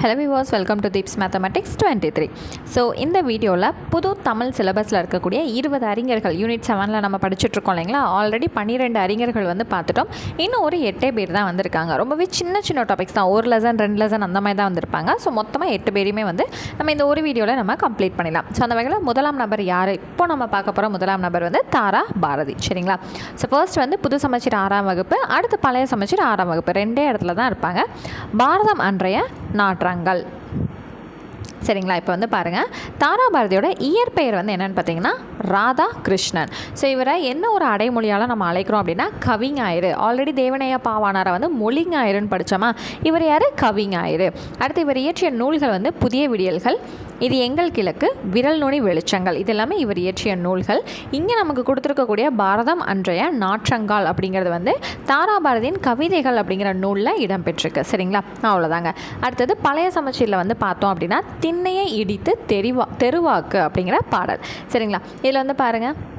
Hello Vilas welcome to Deeps mathematics twenty three so இந்த வீடியோவில் புது தமிழ் சிலபஸில் இருக்கக்கூடிய இருபது அறிஞர்கள் யூனிட் செவனில் நம்ம படிச்சுட்ருக்கோம் இல்லைங்களா? ஆல்ரெடி பன்னிரெண்டு அறிஞர்கள் வந்து பார்த்துட்டோம். இன்னும் ஒரு எட்டே பேர் தான் வந்திருக்காங்க. ரொம்பவே சின்ன சின்ன டாபிக்ஸ் தான். ஒரு லெசன் ரெண்டு லெசன் அந்த மாதிரி தான் வந்திருப்பாங்க. ஸோ மொத்தமாக எட்டு பேருமே வந்து நம்ம இந்த ஒரு வீடியோவில் நம்ம கம்ப்ளீட் பண்ணிடலாம். ஸோ அந்த வகையில் முதலாம் நபர் யார்? இப்போ நம்ம பார்க்க போகிற முதலாம் நபர் வந்து தாரா பாரதி. சரிங்களா? ஸோ ஃபர்ஸ்ட் வந்து புது சமைச்சர் ஆறாம் வகுப்பு அடுத்து பழைய சமச்சீர் ஆறாம் வகுப்பு. ரெண்டே இடத்துல தான் இருப்பாங்க. பாரதம் அன்றைய நாற்றங்கள் சரிங்களா? இப்போ வந்து பாருங்கள் தாராபாரதியோட இயற்பெயர் வந்து என்னென்னு பார்த்தீங்கன்னா ராதா கிருஷ்ணன் ஸோ இவரை என்ன ஒரு அடைமொழியால் நம்ம அழைக்கிறோம் அப்படின்னா கவிஞாயிறு. ஆல்ரெடி தேவனைய பாவானாரை வந்து மொழிஞாயிறுன்னு படித்தோமா இவர் யார்? கவிஞாயிறு. அடுத்து இவர் இயற்றிய நூல்கள் வந்து புதிய விடியல்கள். இது எங்கள் கிழக்கு விரல் நுனி வெளிச்சங்கள். இதெல்லாமே இவர் இயற்றிய நூல்கள். இங்கே நமக்கு கொடுத்துருக்கக்கூடிய பாரதம் அன்றைய நாற்றங்கால் அப்படிங்கிறது வந்து தாராபாரதியின் கவிதைகள் அப்படிங்கிற நூலில் இடம்பெற்றிருக்கு. சரிங்களா? அவ்வளோதாங்க. அடுத்தது பழைய சமச்சீரில் வந்து பார்த்தோம் அப்படின்னா திண்ணையை இடித்து தெரிவா தெருவாக்கு அப்படிங்கிற பாடல். சரிங்களா? இதில் வந்து பாருங்கள்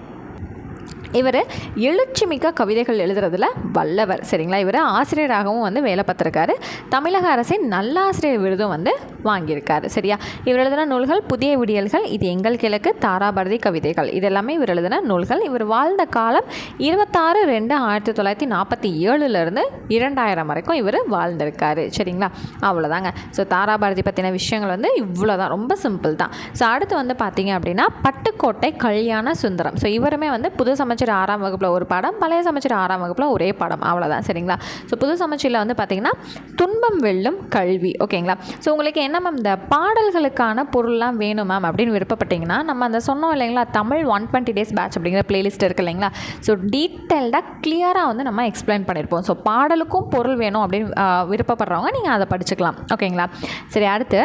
இவர் எழுச்சிமிக்க கவிதைகள் எழுதுறதுல வல்லவர். சரிங்களா? இவர் ஆசிரியராகவும் வந்து வேலை பார்த்துருக்காரு. தமிழக அரசின் நல்லாசிரியர் விருதும் வந்து வாங்கியிருக்காரு. சரியா? இவர் எழுதின நூல்கள் புதிய விடியல்கள் இது எங்கள் கிழக்கு தாராபாரதி கவிதைகள். இதெல்லாமே இவர் எழுதின நூல்கள். இவர் வாழ்ந்த காலம் இருபத்தாறு ரெண்டு ஆயிரத்தி தொள்ளாயிரத்தி நாற்பத்தி ஏழுலேருந்து இரண்டாயிரம் வரைக்கும் இவர் வாழ்ந்திருக்காரு. சரிங்களா? அவ்வளோதாங்க ஸோ தாராபாரதி பற்றின விஷயங்கள் வந்து இவ்வளோ தான் ரொம்ப சிம்பிள் தான். ஸோ அடுத்து வந்து பார்த்தீங்க அப்படின்னா பட்டுக்கோட்டை கல்யாண சுந்தரம். ஸோ இவருமே வந்து புது சமைச்சர் ஆறாம் வகுப்பில் ஒரு பாடம் பழைய சமைச்சர் ஆறாம் வகுப்பில் ஒரே பாடம். அவ்வளோதான் சரிங்களா? ஸோ புது சமைச்சரில் வந்து பார்த்தீங்கன்னா துன்பம் வெல்லும் கல்வி. ஓகேங்களா? ஸோ உங்களுக்கு என்ன மேம் இந்த பாடல்களுக்கான பொருள்லாம் வேணும் மேம் அப்படின்னு விருப்பப்பட்டீங்கன்னா நம்ம அந்த சொன்னோம் இல்லைங்களா Tamil one twenty days batch அப்படிங்கிற பிளேலிஸ்ட் இருக்குது இல்லைங்களா? ஸோ டீட்டெயில்டாக கிளியராக வந்து நம்ம எக்ஸ்பிளைன் பண்ணியிருப்போம். ஸோ பாடலுக்கும் பொருள் வேணும் அப்படின்னு விருப்பப்படுறவங்க நீங்கள் அதை படிச்சுக்கலாம். ஓகேங்களா? சரி அடுத்து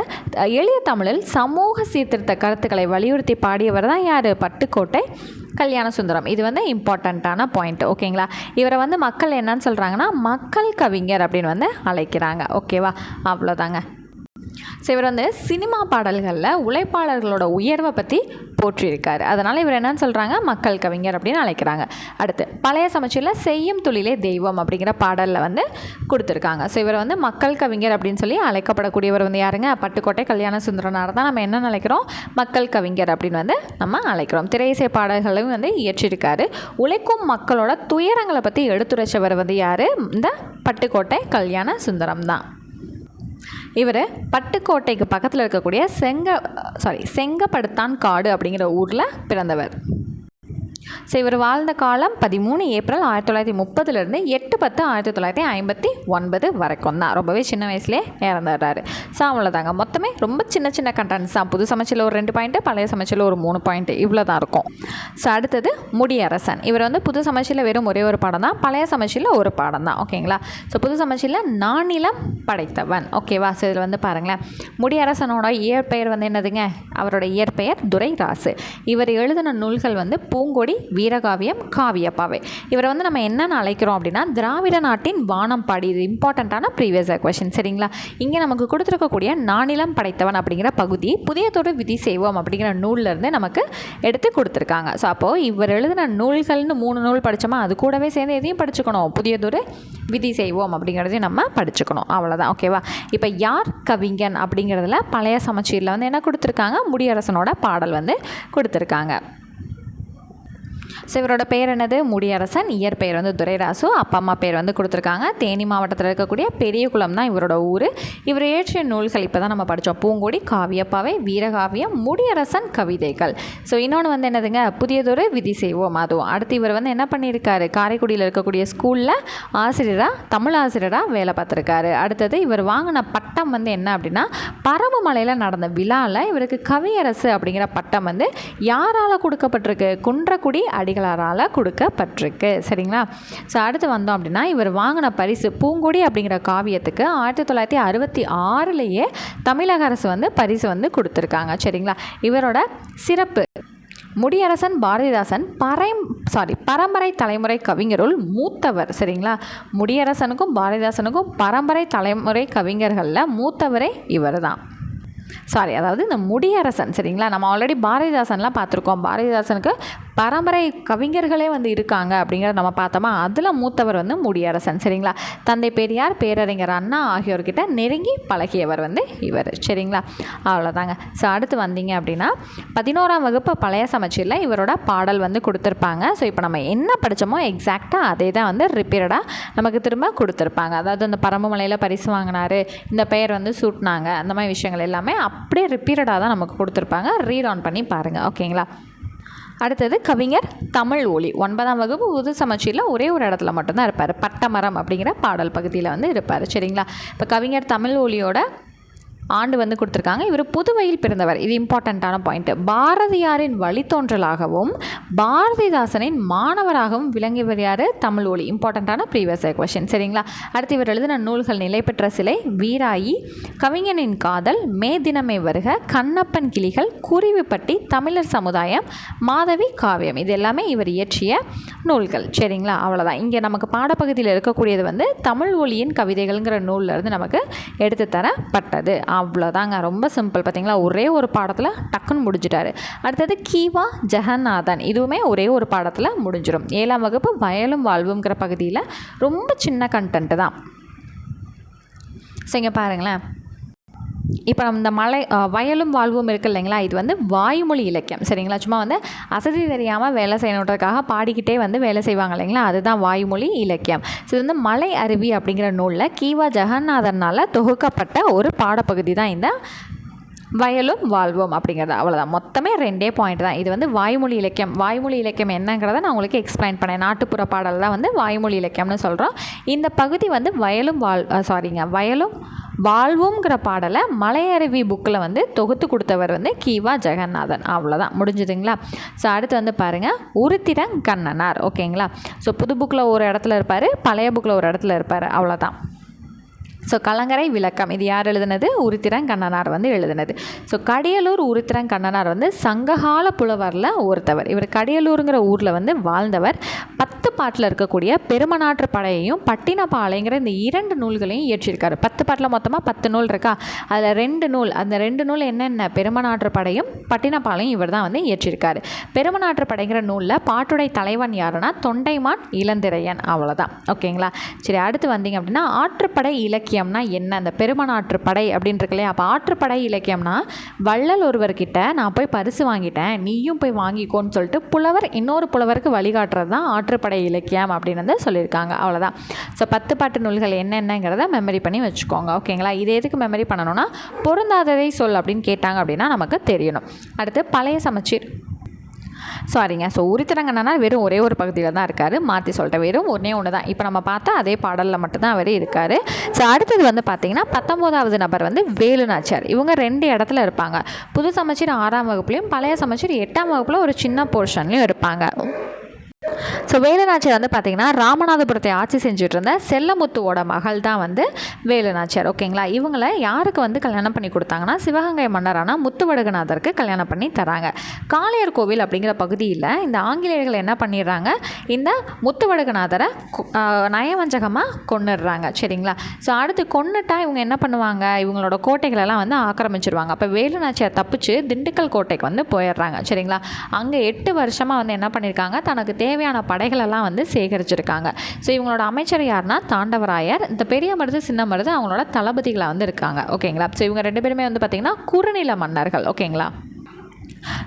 எளிய தமிழில் சமூக சீர்திருத்த கருத்துக்களை வலியுறுத்தி பாடியவர் தான் யார்? பட்டுக்கோட்டை கல்யாண சுந்தரம் இது வந்து இம்பார்ட்டண்ட்டான பாயிண்ட் ஓகேங்களா? இவரை வந்து மக்கள் என்னன்னு சொல்கிறாங்கன்னா மக்கள் கவிஞர் அப்படின்னு வந்து அழைக்கிறாங்க. ஓகேவா? அவ்வளோதாங்க. ஸோ இவர் வந்து சினிமா பாடல்களில் உழைப்பாளர்களோட உயர்வை பற்றி போற்றியிருக்காரு. அதனால் இவர் என்னன்னு சொல்கிறாங்க மக்கள் கவிஞர் அப்படின்னு அழைக்கிறாங்க. அடுத்து பழைய சமச்சீரில் செய்யும் தொழிலே தெய்வம் அப்படிங்கிற பாடலில் வந்து கொடுத்துருக்காங்க. ஸோ இவர் வந்து மக்கள் கவிஞர் அப்படின்னு சொல்லி அழைக்கப்படக்கூடியவர் வந்து யாருங்க? பட்டுக்கோட்டை கல்யாண சுந்தரனார் தான் நம்ம என்ன நினைக்கிறோம்? மக்கள் கவிஞர் அப்படின்னு வந்து நம்ம அழைக்கிறோம். திரையிசை பாடல்களையும் வந்து இயற்றியிருக்காரு உழைக்கும் மக்களோட துயரங்களை பற்றி எடுத்துரைச்சவர் வந்து யார்? இந்த பட்டுக்கோட்டை கல்யாண சுந்தரம் தான். இவர் பட்டுக்கோட்டைக்கு பக்கத்தில் இருக்கக்கூடிய செங்க சாரி செங்கப்படுத்தான் காடு அப்படிங்கிற ஊரில் பிறந்தவர். ஸோ இவர் வாழ்ந்த காலம் பதிமூணு ஏப்ரல் ஆயிரத்தி தொள்ளாயிரத்தி முப்பதுலேருந்து எட்டு பத்து ஆயிரத்தி தொள்ளாயிரத்தி ஐம்பத்தி ஒன்பது வரைக்கும் தான். ரொம்பவே சின்ன வயசுலேயே இறந்துடுறாரு. ஸோ அவ்வளோதாங்க மொத்தமே ரொம்ப சின்ன சின்ன கண்டென்ட்ஸ் தான். புது சமைச்சல் ஒரு ரெண்டு பாயிண்ட்டு பழைய சமைச்சல் ஒரு மூணு பாயிண்ட்டு இவ்வளோ தான் இருக்கும். ஸோ அடுத்தது முடியரசன். இவர் வந்து புது சமைச்சில் வெறும் ஒரே ஒரு பாடம் தான். பழைய சமைச்சில் ஒரு பாடம் தான். ஓகேங்களா ஸோ புது சமைச்சில் நானிலம் படைத்தவன். ஓகேவா ஸோ இதில் வந்து பாருங்களேன். முடியரசனோட இயற்பெயர் வந்து என்னதுங்க? அவரோட இயற்பெயர் துரைராசு. இவர் எழுதின நூல்கள் வந்து பூங்கொடி வீரகாவியம் காவியப்பாவை. இவரை வந்து நம்ம என்னென்னு அழைக்கிறோம் அப்படின்னா திராவிட நாட்டின் வானம் பாடி. இது இம்பார்ட்டண்ட்டான ப்ரீவியஸ் கொஷின் சரிங்களா? இங்கே நமக்கு கொடுத்துருக்கக்கூடிய நானிலம் படைத்தவன் அப்படிங்கிற பகுதி புதியத்தோடு விதி செய்வோம் அப்படிங்கிற நூல்லேருந்து நமக்கு எடுத்து கொடுத்துருக்காங்க. ஸோ அப்போது இவர் எழுதின நூல்கள்னு மூணு நூல் படித்தோமா அது கூடவே சேர்ந்து எதையும் படிச்சுக்கணும். புதியதொரு விதி செய்வோம் அப்படிங்கிறதையும் நம்ம படிச்சுக்கணும். அவ்வளோதான் ஓகேவா இப்போ யார் கவிஞன் அப்படிங்கிறதுல பழைய சமச்சீரில் வந்து என்ன கொடுத்துருக்காங்க? முடியரசனோட பாடல் வந்து கொடுத்துருக்காங்க. ஸோ இவரோட பேர் என்னது? முடியரசன். இயற்பெயர் வந்து துரைராசு. அப்பா அம்மா பேர் வந்து கொடுத்துருக்காங்க. தேனி மாவட்டத்தில் இருக்கக்கூடிய பெரியகுளம் தான் இவரோட ஊர். இவர் இயற்றிய நூல்கள் இப்போ தான் நம்ம படித்தோம் பூங்கொடி காவியப்பாவை வீரகாவியம் முடியரசன் கவிதைகள். ஸோ இன்னொன்று வந்து என்னதுங்க? புதியதொரு விதி செய்வோம். அதுவும். அடுத்து இவர் வந்து என்ன பண்ணியிருக்காரு? காரைக்குடியில் இருக்கக்கூடிய ஸ்கூலில் ஆசிரியராக தமிழ் ஆசிரியராக வேலை பார்த்துருக்காரு. அடுத்தது இவர் வாங்கின பட்டம் வந்து என்ன அப்படின்னா பரமமலையில் நடந்த விழாவில் இவருக்கு கவியரசு அப்படிங்கிற பட்டம் வந்து யாரால் கொடுக்கப்பட்டிருக்கு? குன்றக்குடி அடி அடிகளாரால் கொடுக்கப்பட்டிருக்கு. சரிங்களா? ஸோ அடுத்து வந்தோம் அப்படின்னா இவர் வாங்கின பரிசு பூங்கொடி அப்படிங்கிற காவியத்துக்கு ஆயிரத்தி தொள்ளாயிரத்தி அறுபத்தி ஆறுலேயே தமிழக அரசு வந்து பரிசு வந்து கொடுத்துருக்காங்க. சரிங்களா? இவரோட சிறப்பு முடியரசன் பாரதிதாசன் பறை சாரி பரம்பரை தலைமுறை கவிஞருள் மூத்தவர். சரிங்களா? முடியரசனுக்கும் பாரதிதாசனுக்கும் பரம்பரை தலைமுறை கவிஞர்களில் மூத்தவரே இவர் தான் சாரி அதாவது இந்த முடியரசன். சரிங்களா? நம்ம ஆல்ரெடி பாரதிதாசன்லாம் பார்த்துருக்கோம். பாரதிதாசனுக்கு பரம்பரை கவிஞர்களே வந்து இருக்காங்க அப்படிங்கிறத நம்ம பார்த்தோமா? அதில் மூத்தவர் வந்து முடியரசன் சரிங்களா? தந்தை பெரியார் பேரறிஞர் அண்ணா ஆகியோர்கிட்ட நெருங்கி பழகியவர் வந்து இவர் சரிங்களா? அவ்வளோதாங்க ஸோ அடுத்து வந்தீங்க அப்படின்னா பதினோராம் வகுப்பு பழைய சமச்சீரில் இவரோட பாடல் வந்து கொடுத்துருப்பாங்க. ஸோ இப்போ நம்ம என்ன படித்தோமோ எக்ஸாக்டாக அதே தான் வந்து ரிப்பீரடாக நமக்கு திரும்ப கொடுத்துருப்பாங்க. அதாவது அந்த பரம்புமலையில் பரிசு வாங்கினாரு இந்த பெயர் வந்து சூட்டினாங்க அந்த மாதிரி விஷயங்கள் எல்லாமே அப்படியே ரிப்பீரடாக தான் நமக்கு கொடுத்துருப்பாங்க. ரீட் ஆன் பண்ணி பாருங்கள் ஓகேங்களா அடுத்தது கவிஞர் தமிழ் ஒளி. ஒன்பதாம் வகுப்பு உது சமச்சீரில் ஒரே ஒரு இடத்துல மட்டும்தான் இருப்பார். பட்டமரம் அப்படிங்கிற பாடல் பகுதியில் வந்து இருப்பார். சரிங்களா? இப்போ கவிஞர் தமிழ் ஒளியோட ஆண்டு வந்து கொடுத்துருக்காங்க. இவர் புதுவையில் பிறந்தவர். இது இம்பார்ட்டண்ட்டான பாயிண்ட் பாரதியாரின் வழித்தோன்றலாகவும் பாரதிதாசனின் மாணவராகவும் விளங்கியவர் யார்? தமிழ் ஒளி. இம்பார்ட்டண்ட்டான ப்ரீவியஸ் கொஷின் சரிங்களா? அடுத்து இவர் எழுதின நூல்கள் நிலை பெற்ற சிலை வீராயி கவிஞனின் காதல் மே தினமே வருக கண்ணப்பன் கிளிகள் குருவிப்பட்டி தமிழர் சமுதாயம் மாதவி காவியம். இது எல்லாமே இவர் இயற்றிய நூல்கள். சரிங்களா? அவ்வளோதான் இங்கே நமக்கு பாடப்பகுதியில் இருக்கக்கூடியது வந்து தமிழ் ஒளியின் கவிதைகள்ங்கிற நூலில் இருந்து நமக்கு எடுத்து தரப்பட்டது. அவ்வளோதாங்க. ரொம்ப சிம்பிள் பார்த்தீங்களா? ஒரே ஒரு பாடத்தில் டக்குன்னு முடிஞ்சிட்டாரு. அடுத்தது கீவா ஜெகநாதன். இதுவுமே ஒரே ஒரு பாடத்தில் முடிஞ்சிடும் ஏழாம் வகுப்பு வயலும் வாழ்வுங்கிற பகுதியில் ரொம்ப சின்ன கண்டென்ட்டு தான். ஸோ இங்கே பாருங்களேன். இப்போ இந்த மலை வயலும் வாழ்வும் இருக்கு இல்லைங்களா? இது வந்து வாய்மொழி இலக்கியம். சரிங்களா? சும்மா வந்து அசதி தெரியாமல் வேலை செய்யணுன்றதுக்காக பாடிக்கிட்டே வந்து வேலை செய்வாங்க இல்லைங்களா? அதுதான் வாய்மொழி இலக்கியம். ஸோ இது வந்து மலை அருவி அப்படிங்கிற நூலில் கீவா ஜெகநாதனால் தொகுக்கப்பட்ட ஒரு பாடப்பகுதி தான் இந்த வயலும் வாழ்வோம் அப்படிங்கிறது அவ்வளோதான் மொத்தமே ரெண்டே பாயிண்ட் தான். இது வந்து வாய்மொழி இலக்கியம். வாய்மொழி இலக்கியம் என்னங்கிறத நான் உங்களுக்கு எக்ஸ்பிளைன் பண்ணேன். நாட்டுப்புற பாடல் தான் வந்து வாய்மொழி இலக்கியம்னு சொல்கிறோம் இந்த பகுதி வந்து வயலும் வாழ் சாரிங்க வயலும் வாழ்வோங்கிற பாடலை மலையருவி புக்கில் வந்து தொகுத்து கொடுத்தவர் வந்து கீவா ஜெகநாதன். அவ்வளோதான் முடிஞ்சுதுங்களா? ஸோ அடுத்து வந்து பாருங்கள் உருத்திரங் கண்ணனார் ஓகேங்களா? ஸோ புது புக்கில் ஒரு இடத்துல இருப்பார் பழைய புக்கில் ஒரு இடத்துல இருப்பார். அவ்வளோதான் ஸோ கலங்கரை விளக்கம். இது யார் எழுதுனது? உருத்திரன் கண்ணனார் வந்து எழுதுனது. ஸோ கடியலூர் உருத்திரன் கண்ணனார் வந்து சங்ககால புலவரில் ஒருத்தவர். இவர் கடியலூருங்கிற ஊரில் வந்து வாழ்ந்தவர். பத்து பாட்டில் இருக்கக்கூடிய பெருமநாற்று படையையும் பட்டினப்பாளைங்கிற இந்த இரண்டு நூல்களையும் இயற்றியிருக்காரு பத்து பாட்டில் மொத்தமாக பத்து நூல் இருக்கா? அதில் ரெண்டு நூல். அந்த ரெண்டு நூல் என்னென்ன? பெருமநாற்று படையும் பட்டினப்பாளையும் இவர் தான் வந்து இயற்றியிருக்காரு பெருமநாற்று படைங்கிற நூலில் பாட்டுடை தலைவன் யாருன்னா தொண்டைமான் இளந்திரையன். அவ்வளோதான் ஓகேங்களா? சரி அடுத்து வந்தீங்க அப்படின்னா ஆற்றுப்படை இலக்கியம்னா என்ன? அந்த பெருமநாற்று படை அப்படின்னு அப்போ ஆற்றுப்படை இலக்கியம்னா வள்ளல் ஒருவர்கிட்ட நான் போய் பரிசு வாங்கிட்டேன் நீயும் போய் வாங்கிக்கோன்னு சொல்லிட்டு புலவர் இன்னொரு புலவருக்கு வழிகாட்டுறது தான் ஆற்றுப்படை இலக்கியம் அப்படின்னு வந்து சொல்லியிருக்காங்க. அவ்வளோதான் ஸோ பத்து பாட்டு நூல்கள் என்னென்னங்கிறத மெமரி பண்ணி வச்சுக்கோங்க. ஓகேங்களா இது எதுக்கு மெமரி பண்ணணும்னா பொருந்தாததை சொல் அப்படின்னு கேட்டாங்க அப்படின்னா நமக்கு தெரியணும். அடுத்து பழைய சமச்சீர். சாரிங்க ஸோ உரித்திரங்கண்ணனா வெறும் ஒரே ஒரு பகுதியில் தான் இருக்கார். மாற்றி சொல்லிட்டேன். வெறும் ஒன்றே ஒன்று தான் இப்போ நம்ம பார்த்தா அதே பாடலில் மட்டும்தான் அவர் இருக்கார். ஸோ அடுத்தது வந்து பார்த்தீங்கன்னா பத்தொம்போதாவது நபர் வந்து வேலுநாச்சியார். இவங்க ரெண்டு இடத்துல இருப்பாங்க. புது சமச்சீர் ஆறாம் வகுப்புலையும் பழைய சமச்சீர் எட்டாம் வகுப்பில் ஒரு சின்ன போர்ஷன்லையும் இருப்பாங்க. ஸோ வேலுநாச்சியார் வந்து பார்த்தீங்கன்னா ராமநாதபுரத்தை ஆட்சி செஞ்சுட்டு இருந்த செல்லமுத்துவோட மகள் தான் வந்து வேலுநாச்சியார் ஓகேங்களா இவங்கள யாருக்கு வந்து கல்யாணம் பண்ணி கொடுத்தாங்கன்னா சிவகங்கை மன்னரான முத்துவடுகநாதருக்கு கல்யாணம் பண்ணி தராங்க. காளையர் கோவில் அப்படிங்கிற பகுதியில் இந்த ஆங்கிலேயர்கள் என்ன பண்ணிடுறாங்க? இந்த முத்துவடுகநாதரை நயவஞ்சகமாக கொன்னுடுறாங்க. சரிங்களா? ஸோ அடுத்து கொன்னுட்டா இவங்க என்ன பண்ணுவாங்க? இவங்களோட கோட்டைகளெல்லாம் வந்து ஆக்கிரமிச்சிருவாங்க. அப்போ வேலுநாச்சியார் தப்பிச்சு திண்டுக்கல் கோட்டைக்கு வந்து போயிடுறாங்க. சரிங்களா? அங்கே எட்டு வருஷமாக வந்து என்ன பண்ணியிருக்காங்க தனக்கு தேவையான படைகளெல்லாம் வந்து சேகரிச்சிருக்காங்க. ஸோ இவங்களோட அமைச்சர் யாருன்னா தாண்டவராயர். இந்த பெரிய மருது சின்ன மருது அவங்களோட தளபதிகளாக வந்து இருக்காங்க. ஓகேங்களா? ஸோ இவங்க ரெண்டு பேருமே வந்து பார்த்திங்கன்னா குறுநில மன்னர்கள். ஓகேங்களா?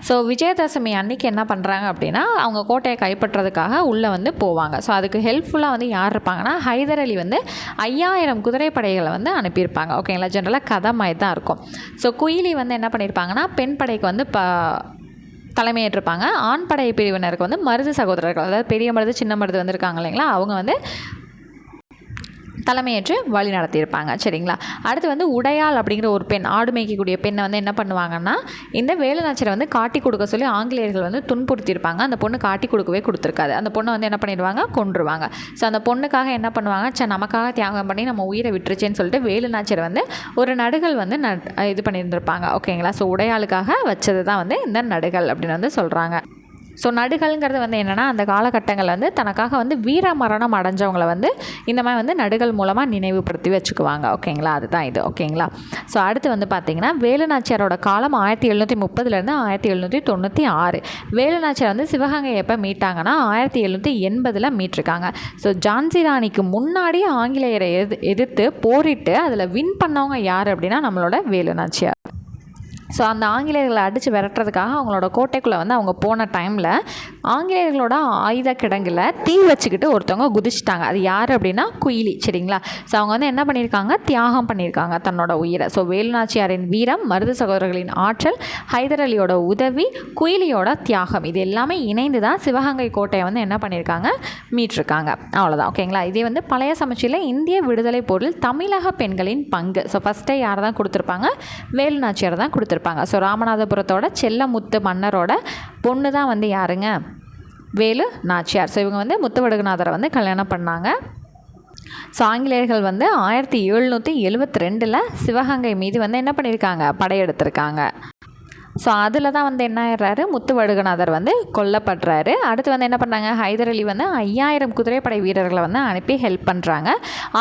ஸோ விஜயதசமி அன்னைக்கு என்ன பண்ணுறாங்க அப்படின்னா அவங்க கோட்டையை கைப்பற்றுறதுக்காக உள்ளே வந்து போவாங்க. ஸோ அதுக்கு ஹெல்ப்ஃபுல்லாக வந்து யார் இருப்பாங்கன்னா ஹைதர் அலி வந்து ஐயாயிரம் குதிரைப்படைகளை வந்து அனுப்பியிருப்பாங்க. ஓகேங்களா? ஜென்ரலாக கதை மாதிரி தான் இருக்கும். ஸோ குயிலி வந்து என்ன பண்ணியிருப்பாங்கன்னா பெண் படைக்கு வந்து ப தலைமையேற்றிருப்பாங்க. ஆண் படை பிரிவினருக்கு வந்து மருது சகோதரர்கள் அதாவது பெரிய மருது சின்ன மருது வந்திருக்காங்க இல்லைங்களா? அவங்க வந்து தலைமையேற்று வழி நடத்தியிருப்பாங்க. சரிங்களா? அடுத்து வந்து உடையாள் அப்படிங்கிற ஒரு பெண் ஆடு மேய்க்கக்கூடிய பெண்ணை வந்து என்ன பண்ணுவாங்கன்னா இந்த வேலுநாச்சியரை வந்து காட்டி கொடுக்க சொல்லி ஆங்கிலேயர்கள் வந்து துன்புறுத்தியிருப்பாங்க. அந்த பொண்ணு காட்டி கொடுக்கவே கொடுத்துருக்காது. அந்த பொண்ணை வந்து என்ன பண்ணிடுவாங்க? கொண்டுருவாங்க ஸோ அந்த பொண்ணுக்காக என்ன பண்ணுவாங்க? சே நமக்காக தியாகம் பண்ணி நம்ம உயிரை விட்டுருச்சேன்னு சொல்லிட்டு வேலுநாச்சியர் வந்து ஒரு நடுகள் வந்து நட் இது பண்ணியிருந்திருப்பாங்க. ஓகேங்களா? ஸோ உடையாளுக்காக வச்சது தான் வந்து இந்த நடுகள் அப்படின்னு வந்து சொல்கிறாங்க ஸோ நடுகள்ங்கிறது வந்து என்னென்னா அந்த காலகட்டங்களில் வந்து தனக்காக வந்து வீர மரணம் அடைஞ்சவங்கள வந்து இந்த மாதிரி வந்து நடுகள் மூலமாக நினைவுபடுத்தி வச்சுக்குவாங்க. ஓகேங்களா? அதுதான் இது. ஓகேங்களா? ஸோ அடுத்து வந்து பார்த்திங்கன்னா வேலுநாச்சியாரோட காலம் ஆயிரத்தி எழுநூற்றி முப்பதுலேருந்து ஆயிரத்தி எழுநூற்றி தொண்ணூற்றி ஆறு. வேலுநாச்சியார் வந்து சிவகங்கை எப்போ மீட்டாங்கன்னா ஆயிரத்தி எழுநூற்றி எண்பதில் மீட்டிருக்காங்க. ஸோ ஜான்சி ராணிக்கு முன்னாடி ஆங்கிலேயரை எது எதிர்த்து போரிட்டு அதில் வின் பண்ணவங்க யார் அப்படின்னா நம்மளோட வேலுநாச்சியார். ஸோ அந்த ஆங்கிலேயர்களை அடித்து விரட்டுறதுக்காக அவங்களோட கோட்டைக்குள்ளே வந்து அவங்க போன டைமில் ஆங்கிலேயர்களோட ஆயுத கிடங்கில் தீ வச்சுக்கிட்டு ஒருத்தவங்க குதிச்சிட்டாங்க. அது யார் அப்படின்னா குயிலி சரிங்களா? ஸோ அவங்க வந்து என்ன பண்ணியிருக்காங்க? தியாகம் பண்ணியிருக்காங்க தன்னோட உயிரை. ஸோ வேலுநாச்சியாரின் வீரம் மருது சகோதரர்களின் ஆற்றல் ஹைதர் அலியோட உதவி குயிலியோட தியாகம். இது எல்லாமே இணைந்து தான் சிவகங்கை கோட்டையை வந்து என்ன பண்ணியிருக்காங்க? மீட்டிருக்காங்க. அவ்வளோதான் ஓகேங்களா? இதே வந்து பழைய சமச்சியில் இந்திய விடுதலை போரில் தமிழக பெண்களின் பங்கு. ஸோ ஃபஸ்ட்டே யார் தான் கொடுத்துருப்பாங்க? வேலுநாச்சியார் தான் கொடுத்துருப்பாங்க. ஸோ ராமநாதபுரத்தோட செல்லமுத்து மன்னரோட பொண்ணு தான் வந்து யாருங்க? வேலு நாச்சியார். ஸோ இவங்க வந்து முத்துவடுகநாதரை வந்து கல்யாணம் பண்ணாங்க. ஸோ ஆங்கிலேயர்கள் வந்து ஆயிரத்தி எழுநூற்றி எழுபத்தி ரெண்டில் சிவகங்கை மீது வந்து என்ன பண்ணியிருக்காங்க? படையெடுத்திருக்காங்க. ஸோ அதில் தான் வந்து என்ன ஆயிடுறாரு? முத்துவடுகநாதர் வந்து கொல்லப்படுறாரு. அடுத்து வந்து என்ன பண்ணுறாங்க ஹைதர் அலி வந்து ஐயாயிரம் குதிரைப்படை வீரர்களை வந்து அனுப்பி ஹெல்ப் பண்ணுறாங்க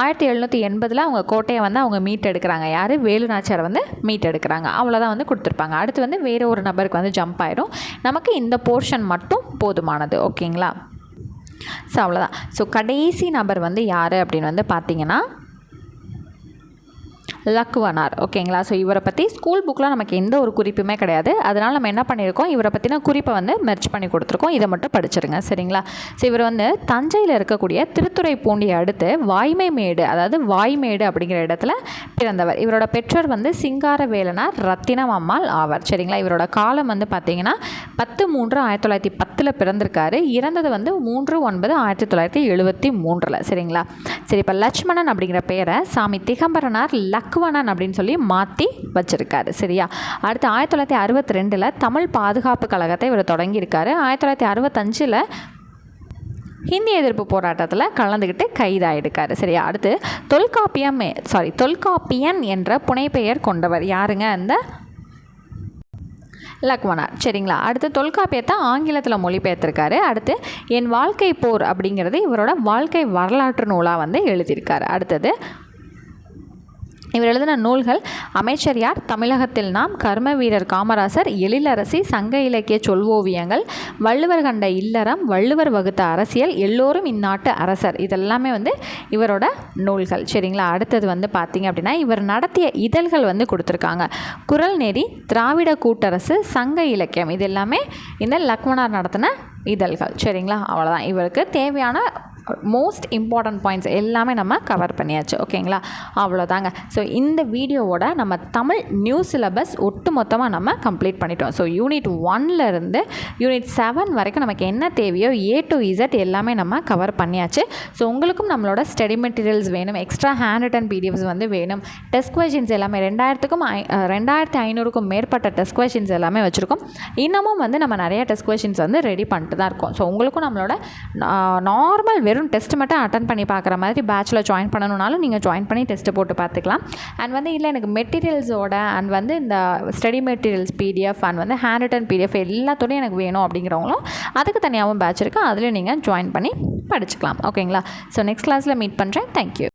ஆயிரத்தி எழுநூற்றி எண்பதில் அவங்க கோட்டையை வந்து அவங்க மீட் எடுக்கிறாங்க யார்? வேலுநாச்சியார் வந்து மீட் எடுக்கிறாங்க அவ்வளோதான் வந்து கொடுத்துருப்பாங்க. அடுத்து வந்து வேறு ஒரு நபருக்கு வந்து ஜம்ப் ஆயிடும் நமக்கு இந்த போர்ஷன் மட்டும் போதுமானது. ஓகேங்களா ஸோ அவ்வளோதான் ஸோ கடைசி நபர் வந்து யார் அப்படின்னு வந்து பார்த்தீங்கன்னா லக்குவனார். ஓகேங்களா? ஸோ இவரை பற்றி ஸ்கூல் புக்கில் நமக்கு எந்த ஒரு குறிப்புமே கிடையாது. அதனால் நம்ம என்ன பண்ணியிருக்கோம்? இவரை பற்றின குறிப்பை வந்து மெர்ச் பண்ணி கொடுத்துருக்கோம். இதை மட்டும் படிச்சிருங்க. சரிங்களா? ஸோ இவர் வந்து தஞ்சையில் இருக்கக்கூடிய திருத்துறை பூண்டியை அடுத்து வாய்மைமேடு அதாவது வாய்மேடு அப்படிங்கிற இடத்துல பிறந்தவர். இவரோட பெற்றோர் வந்து சிங்காரவேலனார் ரத்தினம் அம்மாள் ஆவார். சரிங்களா? இவரோட காலம் வந்து பார்த்தீங்கன்னா பத்து மூன்று ஆயிரத்தி தொள்ளாயிரத்தி பத்தில் பிறந்திருக்காரு. இறந்தது வந்து மூன்று ஒன்பது ஆயிரத்தி தொள்ளாயிரத்தி எழுபத்தி மூன்றில். சரிங்களா? சரி இப்போ லட்சுமணன் அப்படிங்கிற பேரை சாமி திகம்பரனார் லக் லக்வணன் அப்படின்னு சொல்லி மாற்றி வச்சுருக்காரு. சரியா? அடுத்து ஆயிரத்தி தொள்ளாயிரத்தி அறுபத்தி ரெண்டில் தமிழ் பாதுகாப்பு கழகத்தை இவர் தொடங்கியிருக்காரு. ஆயிரத்தி தொள்ளாயிரத்தி அறுபத்தஞ்சில் ஹிந்தி எதிர்ப்பு போராட்டத்தில் கலந்துக்கிட்டு கைதாகிடுக்காரு சரியா? அடுத்து தொல்காப்பியம் சாரி தொல்காப்பியன் என்ற புனைப்பெயர் கொண்டவர் யாருங்க? அந்த லக்மனார் சரிங்களா? அடுத்து தொல்காப்பியத்தை ஆங்கிலத்தில் மொழிபெயர்த்திருக்காரு. அடுத்து என் வாழ்க்கை போர் அப்படிங்கிறது இவரோட வாழ்க்கை வரலாற்று நூலாக வந்து எழுதியிருக்காரு. அடுத்தது இவர் எழுதின நூல்கள் அமைச்சர் யார்? தமிழகத்தில் நாம் கர்ம வீரர் காமராசர் எழிலரசி சங்க இலக்கிய சொல்வோவியங்கள் வள்ளுவர் கண்ட இல்லறம் வள்ளுவர் வகுத்த அரசியல் எல்லோரும் இந்நாட்டு அரசர். இதெல்லாமே வந்து இவரோட நூல்கள். சரிங்களா? அடுத்தது வந்து பார்த்திங்க அப்படின்னா இவர் நடத்திய இதழ்கள் வந்து கொடுத்துருக்காங்க. குரல் நெறி திராவிட கூட்டரசு சங்க இலக்கியம். இது எல்லாமே இந்த லக்மனார் நடத்தின இதழ்கள். சரிங்களா? அவ்வளோதான் இவருக்கு தேவையான மோஸ்ட் இம்பார்ட்டன்ட் பாயிண்ட்ஸ் எல்லாமே நம்ம கவர் பண்ணியாச்சு ஓகேங்களா அவ்வளோதாங்க. ஸோ இந்த வீடியோவோட நம்ம தமிழ் நியூ சிலபஸ் ஒட்டு மொத்தமாக நம்ம கம்ப்ளீட் பண்ணிட்டோம். ஸோ யூனிட் ஒன்லேருந்து யூனிட் செவன் வரைக்கும் நமக்கு என்ன தேவையோ ஏ டு இசட் எல்லாமே நம்ம கவர் பண்ணியாச்சு. ஸோ உங்களுக்கும் நம்மளோட ஸ்டடி மெட்டீரியல்ஸ் வேணும் எக்ஸ்ட்ரா ஹேண்ட் ரிட்டன் பிடிஎஃப்ஸ் வந்து வேணும். டெஸ்ட் கொஷின்ஸ் எல்லாமே ரெண்டாயிரத்துக்கும் ஐ ரெண்டாயிரத்தி ஐநூறுக்கும் மேற்பட்ட டெஸ்ட் கொஷின்ஸ் எல்லாமே வச்சுருக்கோம். இன்னமும் வந்து நம்ம நிறைய டெஸ்ட் கொஷின்ஸ் வந்து ரெடி பண்ணிட்டு தான் இருக்கோம். ஸோ உங்களுக்கும் நம்மளோட நார்மல் வெறும் வெறும் டெஸ்ட் மட்டும் அட்டன் பண்ணி பார்க்குற மாதிரி பேச்சில் ஜாயின் பண்ணணுனாலும் நீங்கள் ஜாயின் பண்ணி டெஸ்ட்டு போட்டு பார்த்துக்கலாம். அண்ட் வந்து இல்லை எனக்கு மெட்டீரியல்ஸோட அண்ட் வந்து இந்த ஸ்டடி மெட்டீரியல்ஸ் பிடிஎஃப் அண்ட் வந்து ஹேண்ட் ரிட்டன் பிடிஎஃப் எல்லாத்தோடையும் எனக்கு வேணும் அப்படிங்கிறவங்களும் அதுக்கு தனியாகவும் பேட்ச் இருக்குது அதுலேயும் நீங்கள் ஜாயின் பண்ணி படிச்சுக்கலாம். ஓகேங்களா ஸோ நெக்ஸ்ட் கிளாஸில் மீட் பண்ணுறேன் தேங்க்யூ